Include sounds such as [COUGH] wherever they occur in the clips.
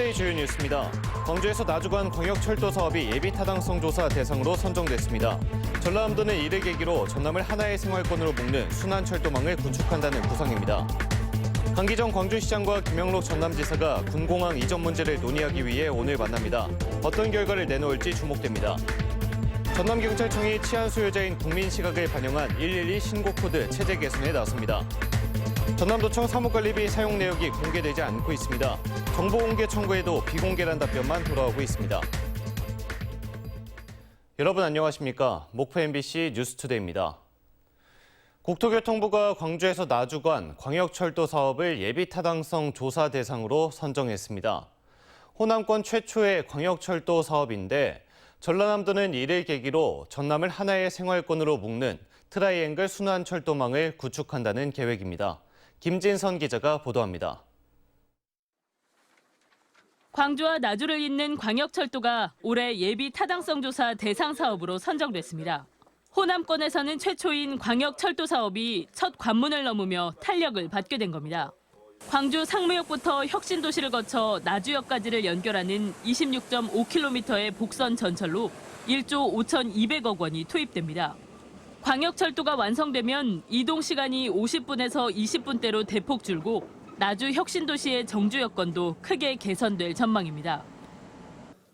투데이 주요 뉴스입니다. 광주에서 나주간 광역철도 사업이 예비 타당성 조사 대상으로 선정됐습니다. 전라남도는 이를 계기로 전남을 하나의 생활권으로 묶는 순환 철도망을 구축한다는 구상입니다. 강기정 광주시장과 김영록 전남지사가 군공항 이전 문제를 논의하기 위해 오늘 만납니다. 어떤 결과를 내놓을지 주목됩니다. 전남경찰청이 치안 수요자인 국민 시각을 반영한 112 신고 코드 체제 개선에 나섭니다. 전남도청 사무관리비 사용 내역이 공개되지 않고 있습니다. 정보 공개 청구에도 비공개란 답변만 돌아오고 있습니다. 여러분 안녕하십니까? 목포 MBC 뉴스투데이입니다. 국토교통부가 광주에서 나주간 광역철도 사업을 예비 타당성 조사 대상으로 선정했습니다. 호남권 최초의 광역철도 사업인데 전라남도는 이를 계기로 전남을 하나의 생활권으로 묶는 트라이앵글 순환철도망을 구축한다는 계획입니다. 김진선 기자가 보도합니다. 광주와 나주를 잇는 광역철도가 올해 예비 타당성 조사 대상 사업으로 선정됐습니다. 호남권에서는 최초인 광역철도 사업이 첫 관문을 넘으며 탄력을 받게 된 겁니다. 광주 상무역부터 혁신도시를 거쳐 나주역까지를 연결하는 26.5km의 복선 전철로 1조 5,200억 원이 투입됩니다. 광역철도가 완성되면 이동 시간이 50분에서 20분대로 대폭 줄고 나주 혁신도시의 정주 여건도 크게 개선될 전망입니다.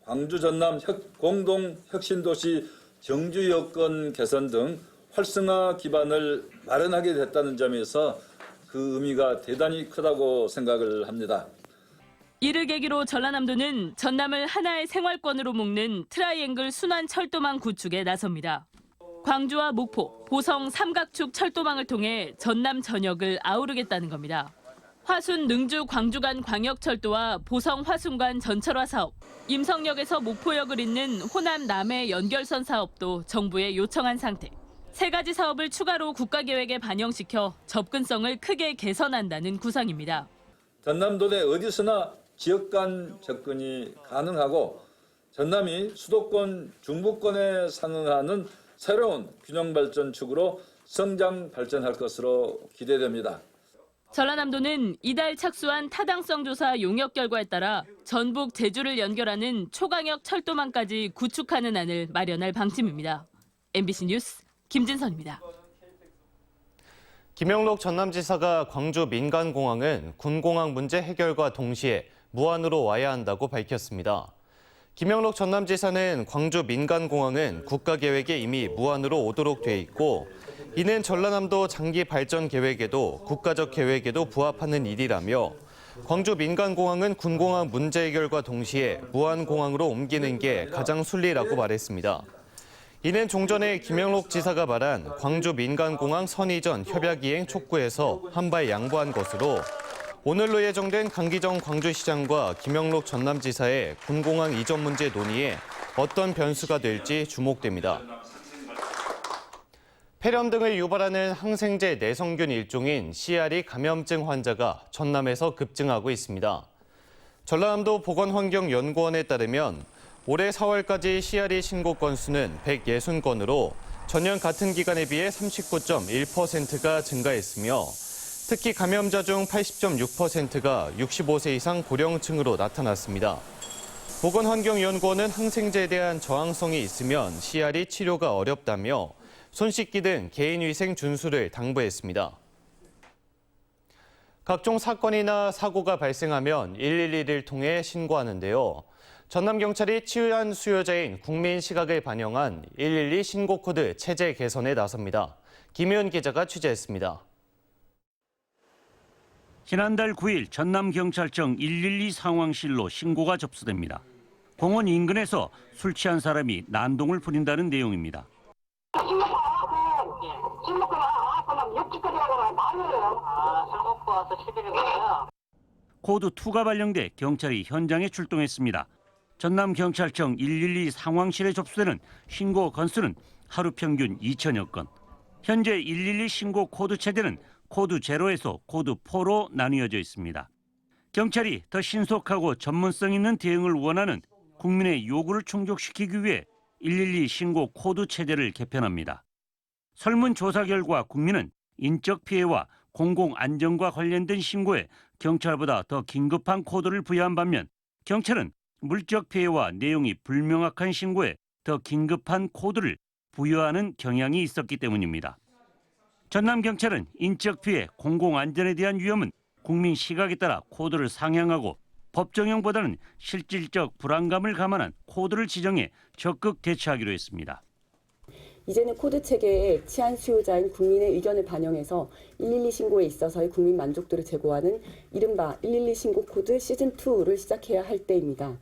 광주 전남 혁- 공동 혁신도시 정주 여건 개선 등 활성화 기반을 마련하게 됐다는 점에서 그 의미가 대단히 크다고 생각을 합니다. 이를 계기로 전라남도는 전남을 하나의 생활권으로 묶는 트라이앵글 순환 철도망 구축에 나섭니다. 광주와 목포, 보성 삼각축 철도망을 통해 전남 전역을 아우르겠다는 겁니다. 화순 능주 광주 간 광역철도와 보성 화순 간 전철화 사업, 임성역에서 목포역을 잇는 호남 남해 연결선 사업도 정부에 요청한 상태. 세 가지 사업을 추가로 국가 계획에 반영시켜 접근성을 크게 개선한다는 구상입니다. 전남도 내 어디서나 지역 간 접근이 가능하고 전남이 수도권 중부권에 상응하는 새로운 균형 발전축으로 성장 발전할 것으로 기대됩니다. 전라남도는 이달 착수한 타당성 조사 용역 결과에 따라 전북 제주를 연결하는 초강역 철도망까지 구축하는 안을 마련할 방침입니다. MBC 뉴스 김진선입니다. 김영록 전남지사가 광주 민간공항은 군공항 문제 해결과 동시에 무안으로 와야 한다고 밝혔습니다. 김영록 전남지사는 광주 민간공항은 국가계획에 이미 무안으로 오도록 돼 있고 이는 전라남도 장기 발전 계획에도 국가적 계획에도 부합하는 일이라며 광주 민간공항은 군공항 문제 해결과 동시에 무안공항으로 옮기는 게 가장 순리라고 말했습니다. 이는 종전에 김영록 지사가 말한 광주 민간공항 선이전 협약 이행 촉구에서 한 발 양보한 것으로 오늘로 예정된 강기정 광주시장과 김영록 전남지사의 군공항 이전 문제 논의에 어떤 변수가 될지 주목됩니다. 폐렴 등을 유발하는 항생제 내성균 일종인 CRE 감염증 환자가 전남에서 급증하고 있습니다. 전라남도 보건환경연구원에 따르면 올해 4월까지 CRE 신고 건수는 160건으로 전년 같은 기간에 비해 39.1%가 증가했으며 특히 감염자 중 80.6%가 65세 이상 고령층으로 나타났습니다. 보건환경연구원은 항생제에 대한 저항성이 있으면 CRE 치료가 어렵다며 손 씻기 등 개인위생 준수를 당부했습니다. 각종 사건이나 사고가 발생하면 112를 통해 신고하는데요. 전남경찰이 치안 수요자인 국민 시각을 반영한 112 신고 코드 체제 개선에 나섭니다. 김효은 기자가 취재했습니다. 지난달 9일 전남경찰청 112 상황실로 신고가 접수됩니다. 공원 인근에서 술 취한 사람이 난동을 부린다는 내용입니다. 코드 2가 발령돼 경찰이 현장에 출동했습니다. 전남경찰청 112 상황실에 접수되는 신고 건수는 하루 평균 2천여 건. 현재 112 신고 코드 체제는 코드 0에서 코드 4로 나뉘어져 있습니다. 경찰이 더 신속하고 전문성 있는 대응을 원하는 국민의 요구를 충족시키기 위해 112 신고 코드 체제를 개편합니다. 설문조사 결과 국민은 인적 피해와 공공 안전과 관련된 신고에 경찰보다 더 긴급한 코드를 부여한 반면 경찰은 물적 피해와 내용이 불명확한 신고에 더 긴급한 코드를 부여하는 경향이 있었기 때문입니다. 전남 경찰은 인적 피해, 공공 안전에 대한 위험은 국민 시각에 따라 코드를 상향하고 법정형보다는 실질적 불안감을 감안한 코드를 지정해 적극 대처하기로 했습니다. 이제는 코드 체계에 치안 수요자인 국민의 의견을 반영해서 112 신고에 있어서의 국민 만족도를 제고하는 이른바 112 신고 코드 시즌 2를 시작해야 할 때입니다.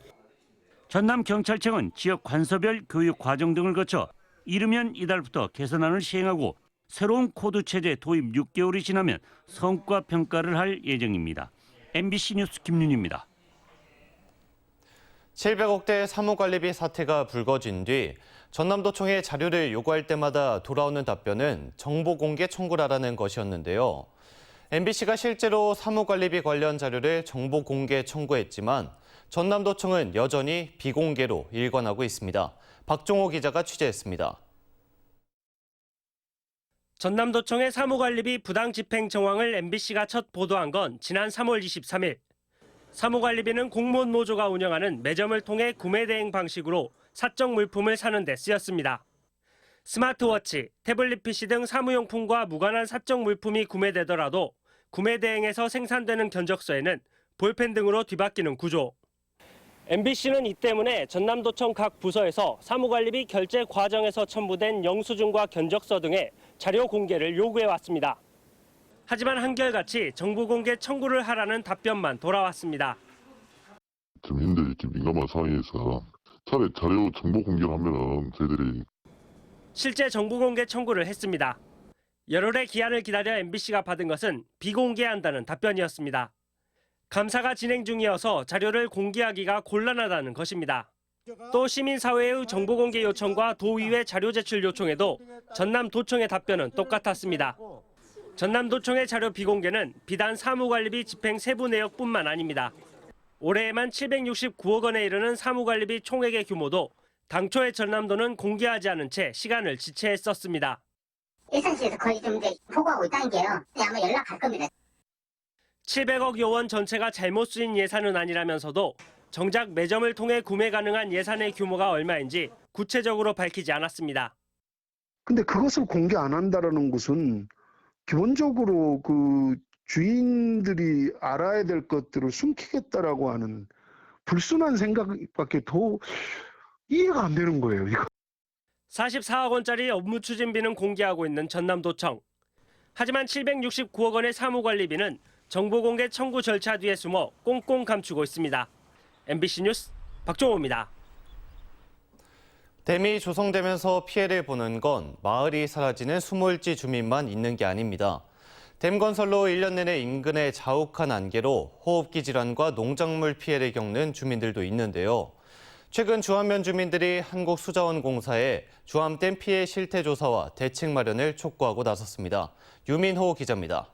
전남 경찰청은 지역 관서별 교육 과정 등을 거쳐 이르면 이달부터 개선안을 시행하고 새로운 코드 체제 도입 6개월이 지나면 성과 평가를 할 예정입니다. MBC 뉴스 김윤입니다. 700억대 사무관리비 사태가 불거진 뒤 전남도청에 자료를 요구할 때마다 돌아오는 답변은 정보 공개 청구라라는 것이었는데요. MBC가 실제로 사무관리비 관련 자료를 정보 공개 청구했지만 전남도청은 여전히 비공개로 일관하고 있습니다. 박종호 기자가 취재했습니다. 전남도청의 사무관리비 부당 집행 정황을 MBC가 첫 보도한 건 지난 3월 23일. 사무관리비는 공무원 노조가 운영하는 매점을 통해 구매 대행 방식으로 사적 물품을 사는 데 쓰였습니다. 스마트워치, 태블릿 PC 등 사무용품과 무관한 사적 물품이 구매되더라도 구매 대행에서 생산되는 견적서에는 볼펜 등으로 뒤바뀌는 구조. MBC는 이 때문에 전남도청 각 부서에서 사무관리비 결제 과정에서 첨부된 영수증과 견적서 등의 자료 공개를 요구해 왔습니다. 하지만 한결같이 정보 공개 청구를 하라는 답변만 돌아왔습니다. 지금 현재 이렇게 민감한 상황에서 차라리 자료 정보 공개를 하면은 저희들이 실제 정보 공개 청구를 했습니다. 열흘의 기한을 기다려 MBC가 받은 것은 비공개한다는 답변이었습니다. 감사가 진행 중이어서 자료를 공개하기가 곤란하다는 것입니다. 또 시민사회의 정보 공개 요청과 도의회 자료 제출 요청에도 전남도청의 답변은 똑같았습니다. 전남도청의 자료 비공개는 비단 사무관리비 집행 세부 내역뿐만 아닙니다. 올해에만 769억 원에 이르는 사무관리비 총액의 규모도 당초에 전남도는 공개하지 않은 채 시간을 지체했었습니다. 일산시에서 거의 좀 이제 보고하고 있다는 게요. 네, 아마 연락 갈 겁니다. 700억 요원 전체가 잘못 쓰인 예산은 아니라면서도 정작 매점을 통해 구매 가능한 예산의 규모가 얼마인지 구체적으로 밝히지 않았습니다. 근데 그것을 공개 안 한다라는 것은 기본적으로 그 주인들이 알아야 될 것들을 숨기겠다라고 하는 불순한 생각밖에 더 이해가 안 되는 거예요. 이거. 44억 원짜리 업무 추진비는 공개하고 있는 전남도청. 하지만 769억 원의 사무관리비는 정보 공개 청구 절차 뒤에 숨어 꽁꽁 감추고 있습니다. MBC 뉴스 박종호입니다. 댐이 조성되면서 피해를 보는 건 마을이 사라지는 수몰지 주민만 있는 게 아닙니다. 댐 건설로 1년 내내 인근의 자욱한 안개로 호흡기 질환과 농작물 피해를 겪는 주민들도 있는데요. 최근 주안면 주민들이 한국수자원공사에 주암댐 피해 실태 조사와 대책 마련을 촉구하고 나섰습니다. 유민호 기자입니다.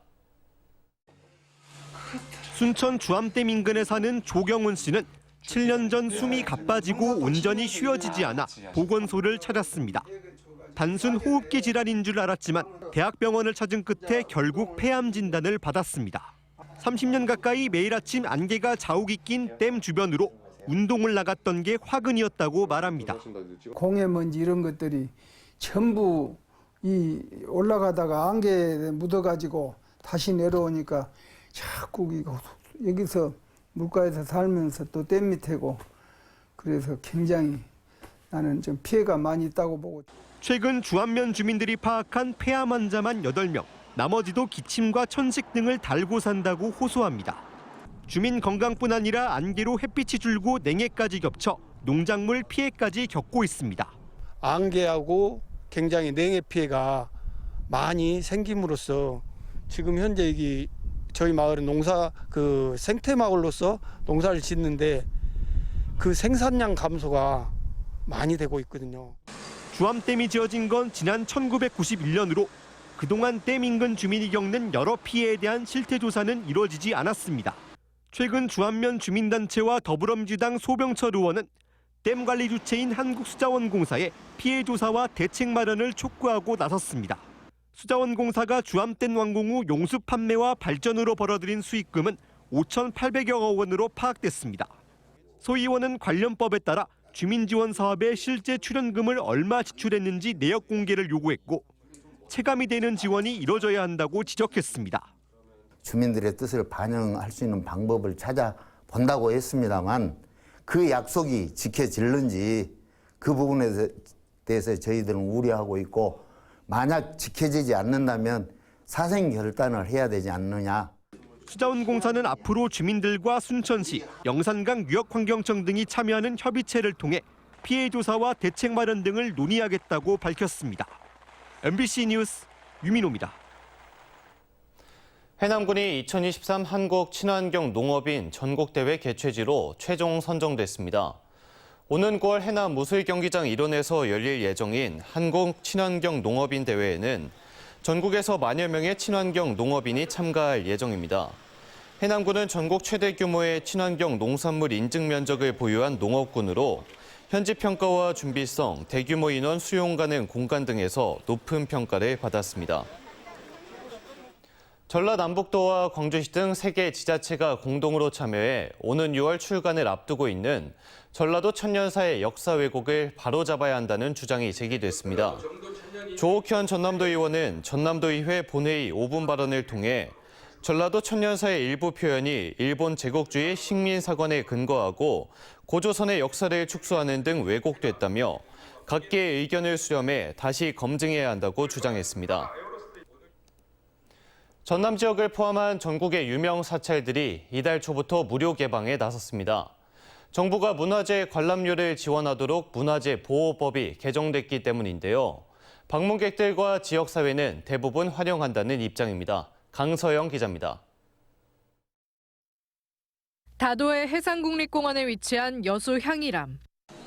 순천 주암댐 인근에 사는 조경훈 씨는 7년 전 숨이 가빠지고 온전히 쉬어지지 않아 보건소를 찾았습니다. 단순 호흡기 질환인 줄 알았지만 대학병원을 찾은 끝에 결국 폐암 진단을 받았습니다. 30년 가까이 매일 아침 안개가 자욱이 낀 댐 주변으로 운동을 나갔던 게 화근이었다고 말합니다. 공해 먼지 이런 것들이 전부 이 올라가다가 안개에 묻어가지고 다시 내려오니까 자꾸 이거 여기서 물가에서 살면서 또 댐 밑에고 그래서 굉장히 나는 좀 피해가 많이 있다고 보고 최근 주안면 주민들이 파악한 폐암 환자만 8명, 나머지도 기침과 천식 등을 달고 산다고 호소합니다. 주민 건강뿐 아니라 안개로 햇빛이 줄고 냉해까지 겹쳐 농작물 피해까지 겪고 있습니다. 안개하고 굉장히 냉해 피해가 많이 생김으로써 지금 현재 여기 저희 마을은 농사 그 생태 마을로서 농사를 짓는데 그 생산량 감소가 많이 되고 있거든요. 주암댐이 지어진 건 지난 1991년으로 그동안 댐 인근 주민이 겪는 여러 피해에 대한 실태 조사는 이루어지지 않았습니다. 최근 주안면 주민단체와 더불어민주당 소병철 의원은 댐 관리 주체인 한국수자원공사에 피해 조사와 대책 마련을 촉구하고 나섰습니다. 수자원공사가 주암댐 완공 후 용수 판매와 발전으로 벌어들인 수익금은 5,800여 원으로 파악됐습니다. 소 의원은 관련법에 따라 주민지원 사업에 실제 출연금을 얼마 지출했는지 내역 공개를 요구했고 체감이 되는 지원이 이뤄져야 한다고 지적했습니다. 주민들의 뜻을 반영할 수 있는 방법을 찾아본다고 했습니다만 그 약속이 지켜질는지 그 부분에 대해서 저희들은 우려하고 있고 만약 지켜지지 않는다면 사생 결단을 해야 되지 않느냐. 수자원공사는 앞으로 주민들과 순천시, 영산강 유역환경청 등이 참여하는 협의체를 통해 피해 조사와 대책 마련 등을 논의하겠다고 밝혔습니다. MBC 뉴스 유민호입니다. 해남군이 2023 한국 친환경 농업인 전국대회 개최지로 최종 선정됐습니다. 오는 9월 해남 무술 경기장 일원에서 열릴 예정인 한국 친환경 농업인 대회에는 전국에서 만여 명의 친환경 농업인이 참가할 예정입니다. 해남군은 전국 최대 규모의 친환경 농산물 인증 면적을 보유한 농업군으로 현지 평가와 준비성, 대규모 인원 수용 가능 공간 등에서 높은 평가를 받았습니다. 전라남북도와 광주시 등세개 지자체가 공동으로 참여해 오는 6월 출간을 앞두고 있는 전라도 천년사의 역사 왜곡을 바로잡아야 한다는 주장이 제기됐습니다. 조옥현 전남도 의원은 전남도의회 본회의 5분 발언을 통해 전라도 천년사의 일부 표현이 일본 제국주의 식민 사관에 근거하고 고조선의 역사를 축소하는 등 왜곡됐다며 각계의 의견을 수렴해 다시 검증해야 한다고 주장했습니다. 전남 지역을 포함한 전국의 유명 사찰들이 이달 초부터 무료 개방에 나섰습니다. 정부가 문화재 관람료를 지원하도록 문화재 보호법이 개정됐기 때문인데요. 방문객들과 지역사회는 대부분 환영한다는 입장입니다. 강서영 기자입니다. 다도의 해상국립공원에 위치한 여수 향이람.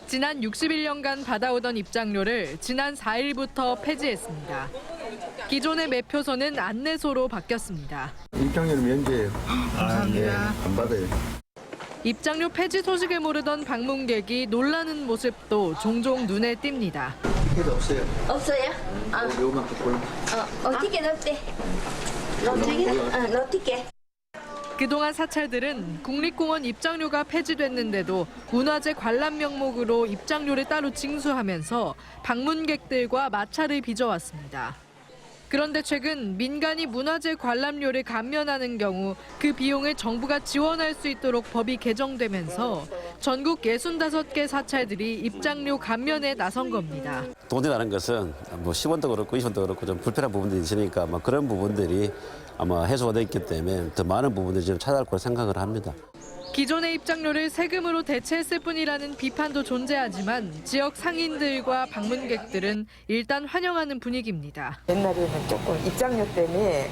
지난 61년간 받아오던 입장료를 지난 4일부터 폐지했습니다. 기존의 매표소는 안내소로 바뀌었습니다. 입장료는 면제예요. 아, 예. 안 받아요. 입장료 폐지 소식을 모르던 방문객이 놀라는 모습도 종종 눈에 띕니다. 티켓 없어요. 없어요? 아, 요만큼 골라. 어, 어, 티켓 없대. 너 티켓? 어, 너 티켓. 그동안 사찰들은 국립공원 입장료가 폐지됐는데도 문화재 관람 명목으로 입장료를 따로 징수하면서 방문객들과 마찰을 빚어왔습니다. 그런데 최근 민간이 문화재 관람료를 감면하는 경우 그 비용을 정부가 지원할 수 있도록 법이 개정되면서 전국 65개 사찰들이 입장료 감면에 나선 겁니다. 돈이라는 것은 뭐 10원도 그렇고 20원도 그렇고 좀 불편한 부분들이 있으니까 아마 그런 부분들이 아마 해소가 됐기 때문에 더 많은 부분들이 좀 찾아갈 거라 생각을 합니다. 기존의 입장료를 세금으로 대체했을 뿐이라는 비판도 존재하지만 지역 상인들과 방문객들은 일단 환영하는 분위기입니다. 옛날에는 조금 입장료 때문에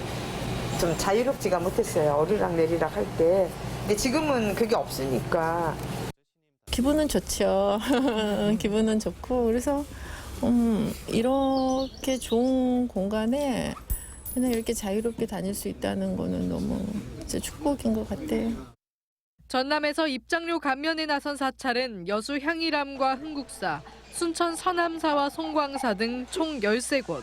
좀 자유롭지가 못했어요. 오르락 내리락 할 때. 근데 지금은 그게 없으니까. 기분은 좋죠. [LAUGHS] 기분은 좋고 그래서 음, 이렇게 좋은 공간에 그냥 이렇게 자유롭게 다닐 수 있다는 거는 너무 진짜 축복인 것 같아요. 전남에서 입장료 감면에 나선 사찰은 여수 향이람과 흥국사, 순천 서남사와 송광사 등 총 13곳.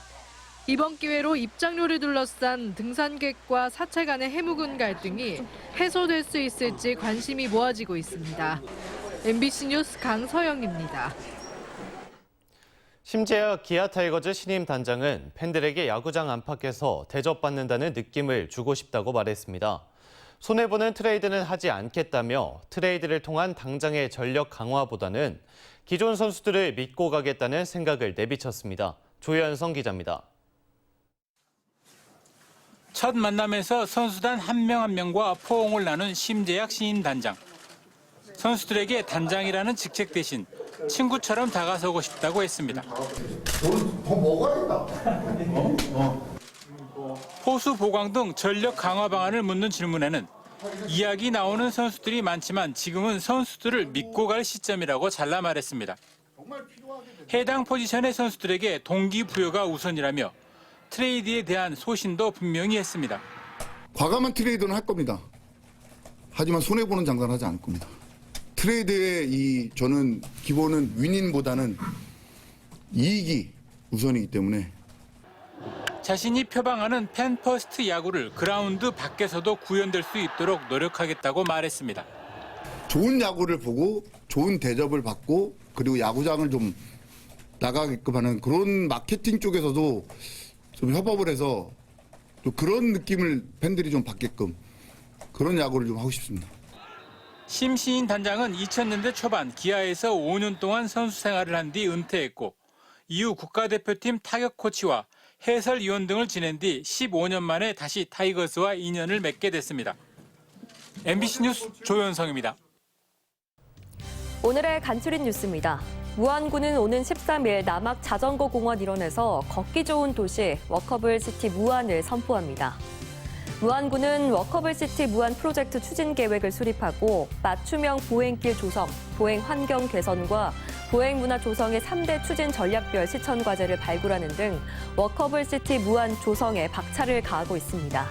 이번 기회로 입장료를 둘러싼 등산객과 사찰 간의 해묵은 갈등이 해소될 수 있을지 관심이 모아지고 있습니다. MBC 뉴스 강서영입니다. 심재학 기아 타이거즈 신임 단장은 팬들에게 야구장 안팎에서 대접받는다는 느낌을 주고 싶다고 말했습니다. 손해보는 트레이드는 하지 않겠다며 트레이드를 통한 당장의 전력 강화보다는 기존 선수들을 믿고 가겠다는 생각을 내비쳤습니다. 조현성 기자입니다. 첫 만남에서 선수단 한 명 한 명과 포옹을 나눈 심재학 신임 단장. 선수들에게 단장이라는 직책 대신 친구처럼 다가서고 싶다고 했습니다. 더 먹어야 된다. 포수 보강 등 전력 강화 방안을 묻는 질문에는 이야기 나오는 선수들이 많지만 지금은 선수들을 믿고 갈 시점이라고 잘라 말했습니다. 해당 포지션의 선수들에게 동기부여가 우선이라며 트레이드에 대한 소신도 분명히 했습니다. 과감한 트레이드는 할 겁니다. 하지만 손해 보는 장사는 하지 않을 겁니다. 트레이드의 이 저는 기본은 윈인보다는 이익이 우선이기 때문에 자신이 표방하는 팬퍼스트 야구를 그라운드 밖에서도 구현될 수 있도록 노력하겠다고 말했습니다. 좋은 야구를 보고 좋은 대접을 받고 그리고 야구장을 좀 나가게끔 하는 그런 마케팅 쪽에서도 좀 협업을 해서 좀 그런 느낌을 팬들이 좀 받게끔 그런 야구를 좀 하고 싶습니다. 심시인 단장은 2000년대 초반 기아에서 5년 동안 선수 생활을 한 뒤 은퇴했고 이후 국가대표팀 타격 코치와 해설위원 등을 지낸 뒤 15년 만에 다시 타이거스와 인연을 맺게 됐습니다. MBC 뉴스 조현성입니다. 오늘의 간추린 뉴스입니다. 무안군은 오는 13일 남악 자전거 공원 일원에서 걷기 좋은 도시 워커블 시티 무안을 선포합니다. 무안군은 워커블 시티 무안 프로젝트 추진 계획을 수립하고 맞춤형 보행길 조성, 보행 환경 개선과 보행 문화 조성의 3대 추진 전략별 실천 과제를 발굴하는 등 워커블 시티 무안 조성에 박차를 가하고 있습니다.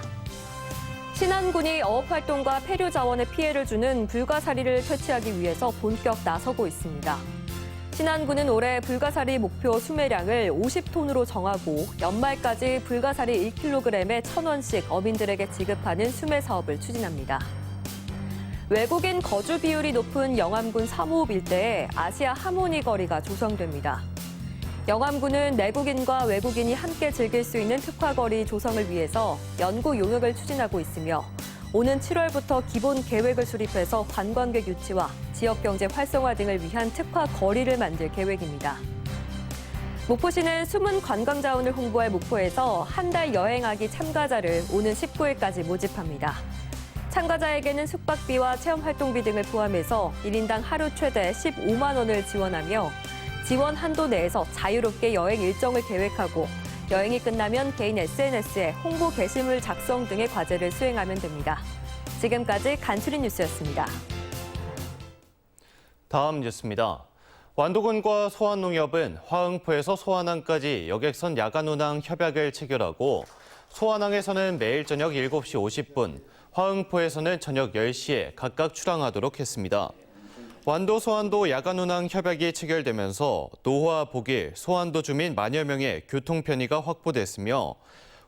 신안군이 어업 활동과 폐류 자원에 피해를 주는 불가사리를 퇴치하기 위해서 본격 나서고 있습니다. 신안군은 올해 불가사리 목표 수매량을 50톤으로 정하고 연말까지 불가사리 1kg에 1,000원씩 어민들에게 지급하는 수매 사업을 추진합니다. 외국인 거주 비율이 높은 영암군 사무읍 일대에 아시아 하모니 거리가 조성됩니다. 영암군은 내국인과 외국인이 함께 즐길 수 있는 특화거리 조성을 위해서 연구 용역을 추진하고 있으며 오는 7월부터 기본 계획을 수립해서 관광객 유치와 지역 경제 활성화 등을 위한 특화 거리를 만들 계획입니다. 목포시는 숨은 관광 자원을 홍보할 목포에서 한 달 여행하기 참가자를 오는 19일까지 모집합니다. 참가자에게는 숙박비와 체험 활동비 등을 포함해서 1인당 하루 최대 15만 원을 지원하며 지원 한도 내에서 자유롭게 여행 일정을 계획하고 여행이 끝나면 개인 SNS에 홍보 게시물 작성 등의 과제를 수행하면 됩니다. 지금까지 간추린 뉴스였습니다. 다음 뉴스입니다. 완도군과 소환농협은 화흥포에서 소환항까지 여객선 야간 운항 협약을 체결하고 소환항에서는 매일 저녁 7시 50분, 화흥포에서는 저녁 10시에 각각 출항하도록 했습니다. 완도 소환도 야간 운항 협약이 체결되면서 노화 복일 소환도 주민 만여 명의 교통 편의가 확보됐으며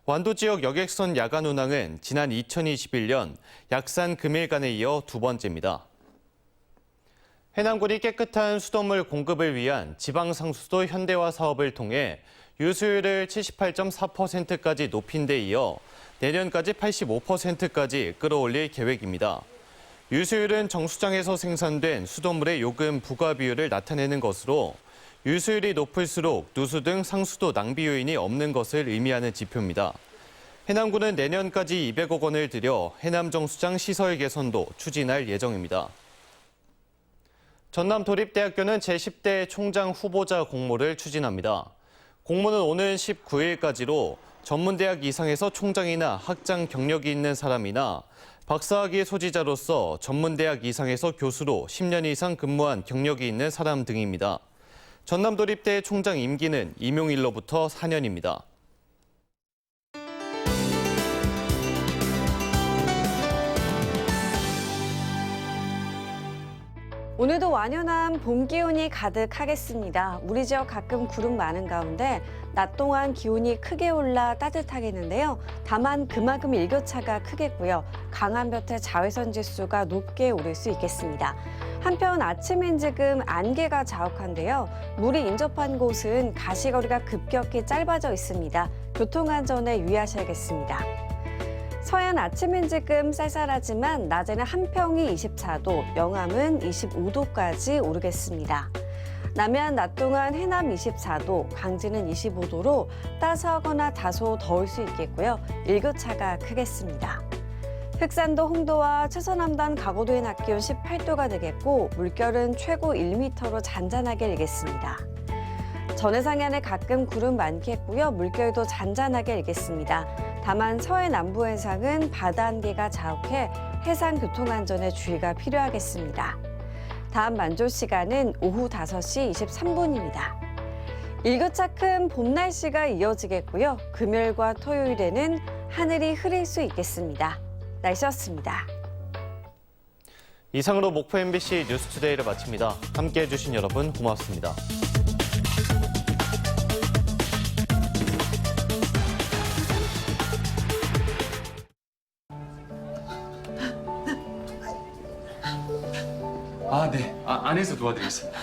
완도 지역 여객선 야간 운항은 지난 2021년 약산 금일간에 이어 두 번째입니다. 해남군이 깨끗한 수돗물 공급을 위한 지방 상수도 현대화 사업을 통해 유수율을 78.4%까지 높인 데 이어 내년까지 85%까지 끌어올릴 계획입니다. 유수율은 정수장에서 생산된 수돗물의 요금 부과 비율을 나타내는 것으로 유수율이 높을수록 누수 등 상수도 낭비 요인이 없는 것을 의미하는 지표입니다. 해남군은 내년까지 200억 원을 들여 해남 정수장 시설 개선도 추진할 예정입니다. 전남도립대학교는 제10대 총장 후보자 공모를 추진합니다. 공모는 오는 19일까지로 전문대학 이상에서 총장이나 학장 경력이 있는 사람이나 박사학위 소지자로서 전문대학 이상에서 교수로 10년 이상 근무한 경력이 있는 사람 등입니다. 전남도립대 총장 임기는 임용일로부터 4년입니다. 오늘도 완연한 봄 기운이 가득하겠습니다. 우리 지역 가끔 구름 많은 가운데 낮 동안 기온이 크게 올라 따뜻하겠는데요. 다만 그만큼 일교차가 크겠고요. 강한 볕에 자외선 지수가 높게 오를 수 있겠습니다. 한편 아침엔 지금 안개가 자욱한데요. 물이 인접한 곳은 가시거리가 급격히 짧아져 있습니다. 교통안전에 유의하셔야겠습니다. 서해안 아침엔 지금 쌀쌀하지만 낮에는 한평이 24도, 영암은 25도까지 오르겠습니다. 남해안 낮 동안 해남 24도, 광진은 25도로 따스하거나 다소 더울 수 있겠고요. 일교차가 크겠습니다. 흑산도 홍도와 최서남단 가고도의 낮 기온 18도가 되겠고 물결은 최고 1m로 잔잔하게 일겠습니다. 전해상해안에 가끔 구름 많겠고요. 물결도 잔잔하게 일겠습니다. 다만 서해 남부 해상은 바다 안개가 자욱해 해상 교통 안전에 주의가 필요하겠습니다. 다음 만조 시간은 오후 5시 23분입니다. 일교차 큰 봄 날씨가 이어지겠고요. 금요일과 토요일에는 하늘이 흐릴 수 있겠습니다. 날씨였습니다. 이상으로 목포 MBC 뉴스투데이를 마칩니다. 함께해 주신 여러분 고맙습니다. 안에서 도와드리겠습니다.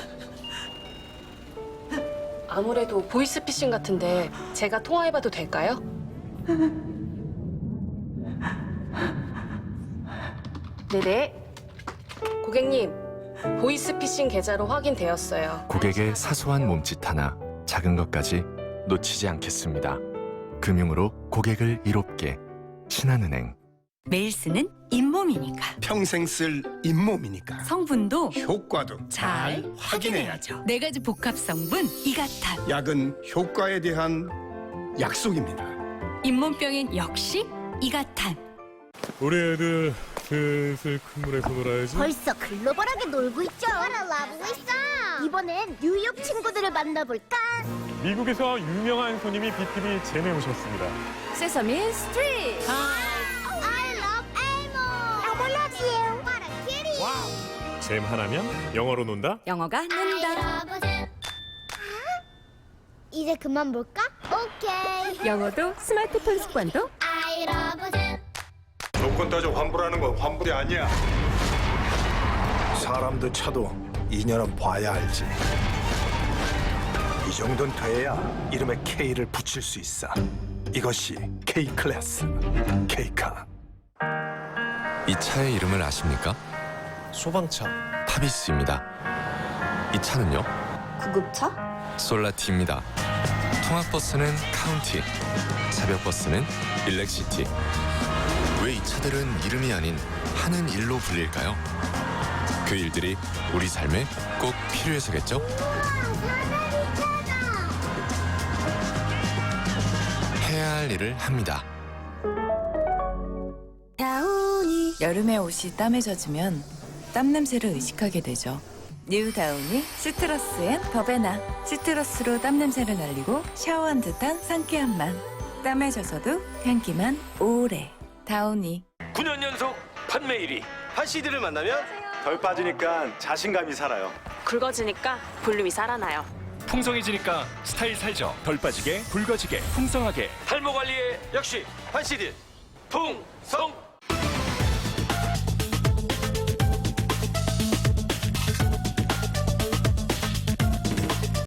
아무래도 보이스피싱 같은데 제가 통화해봐도 될까요? 네네. 고객님, 보이스피싱 계좌로 확인되었어요. 고객의 사소한 몸짓 하나, 작은 것까지 놓치지 않겠습니다. 금융으로 고객을 이롭게 신한은행. 매일 쓰는 잇몸이니까 평생 쓸 잇몸이니까 성분도 효과도 잘 확인해야죠. 네 가지 복합 성분 이가탄. 약은 효과에 대한 약속입니다. 잇몸병엔 역시 이가탄. 우리 애들 슬슬 큰 물에서 놀아야지. 벌써 글로벌하게 놀고 있죠. 알아보고 있어. 이번엔 뉴욕 친구들을 만나볼까? 미국에서 유명한 손님이 BTV 잼에 오셨습니다. 세서미 스트리 잼 하나면 영어로 논다? 영어가 는다. 이제 그만 볼까? 오케이. 영어도 스마트폰 습관도 I love you. 조건 따져 환불하는 건 환불이 아니야. 사람도 차도 인연은 봐야 알지. 이 정도는 돼야 이름에 K를 붙일 수 있어. 이것이 K 클래스, K카. 이 차의 이름을 아십니까? 소방차. 파비스입니다. 이 차는요? 구급차? 솔라티입니다. 통학버스는 카운티, 새벽버스는 일렉시티. 왜 이 차들은 이름이 아닌 하는 일로 불릴까요? 그 일들이 우리 삶에 꼭 필요해서겠죠? 해야 할 일을 합니다. 다운이 여름에 옷이 땀에 젖으면 땀 냄새를 의식하게 되죠. 뉴 다운이 시트러스 앤 버베나 시트러스로 땀 냄새를 날리고 샤워한 듯한 상쾌한 맛. 땀에 젖어도 향기만 오래. 다운이 9년 연속 판매 1위 판CD를 만나면 덜 빠지니까 자신감이 살아요 굵어지니까 볼륨이 살아나요. 풍성해지니까 스타일 살죠 덜 빠지게 굵어지게 풍성하게 탈모 관리에 역시 판CD 풍성